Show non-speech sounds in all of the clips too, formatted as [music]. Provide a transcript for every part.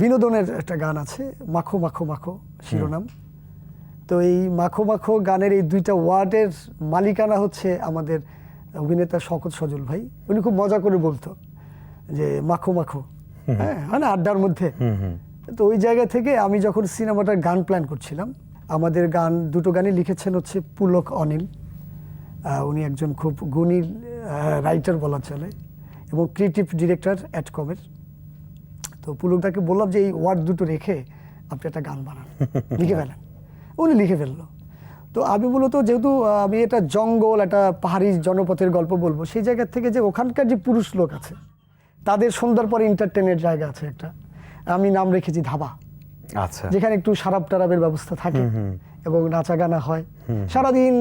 বিনোদনের একটা গান আছে মাখো মাখো মাখো শিরোনাম। তো এই মাখো মাখো গানের এই দুইটা ওয়ার্ডের মালিকানা হচ্ছে আমাদের অভিনেতা শকত সজল ভাই। উনি খুব মজা করে বলতো যে মাখো মাখো। হ্যাঁ হয় না? আড্ডার মধ্যে। তো ওই জায়গা থেকে আমি যখন সিনেমাটার গান প্ল্যান করছিলাম আমাদের গান দুটো গানই লিখেছেন হচ্ছে পুলক অনিল। উনি একজন খুব গুণী রাইটার বলা চলে এবং ক্রিয়েটিভ ডিরেক্টর অ্যাটকমের। তো পুলকদাকে বললাম যে এই ওয়ার্ড দুটো রেখে আপনি একটা গান বানান। লিখে [laughs] ফেলেন। উনি লিখে ফেলল। তো আমি মূলত যেহেতু আমি এটা জঙ্গল একটা পাহাড়ি জনপথের গল্প বলব সেই জায়গা থেকে যে ওখানকার যে পুরুষ লোক আছে তাদের সন্ধ্যার পরে এন্টারটেনের জায়গা আছে একটা। আমি নাম রেখেছি ধাবা। যেখানে একটু সারাপ টারাপের ব্যবস্থা থাকে এবং নাচা গানা হয় সারাদিন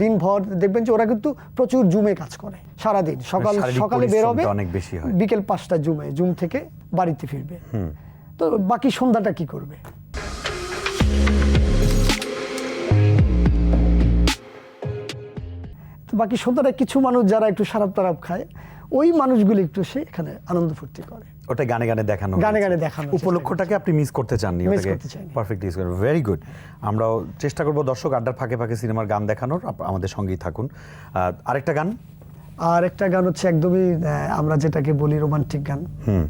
দিন ভর দেখবেন যে ওরা কিন্তু প্রচুর জুমে কাজ করে। সারাদিন। সকাল সকালে বের হবে অনেক বেশি হয়। বিকেল পাঁচটা জুমে জুম থেকে বাড়িতে ফিরবে। তো বাকি সন্ধ্যাটা কি করবে? তো বাকি সন্ধ্যাটা কিছু মানুষ যারা একটু সারাপ টারাপ খায় ওই মানুষগুলি একটু সে এখানে আনন্দ ফুর্তি করে। ওটা গানে গানে দেখানো গানে গানে দেখানো উপলক্ষটাকে আপনি মিস করতে চাননি করতে চাইনি। পারফেক্ট ইউজ করেন ভেরি গুড আমরাও চেষ্টা করব দর্শক আড্ডার ফাঁকে ফাঁকে সিনেমার গান দেখানোর। আমাদের সঙ্গেই থাকুন। আরেকটা গান? আর একটা গান হচ্ছে একদমই আমরা যেটাকে বলি রোমান্টিক গান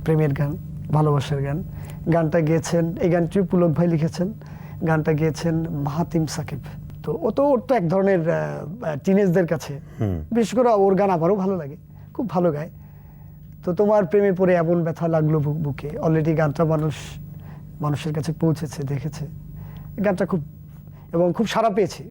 প্রেমের গান ভালোবাসার গান। গানটা গেয়েছেন এই গানটি পুলক ভাই লিখেছেন। গানটা গেয়েছেন মাহাতিম সাকিব। তো ও তো ওর তো এক ধরনের টিনেজদের কাছে। বিশেষ করে ওর গান আমারও ভালো লাগে। খুব ভালো গায়। তো তোমার প্রেমে পড়ে এমন ব্যথা লাগল বুক। অলরেডি গানটা মানুষ মানুষের কাছে পৌঁছেছে, দেখেছে। গানটা খুব এবং খুব সারা পেয়েছে।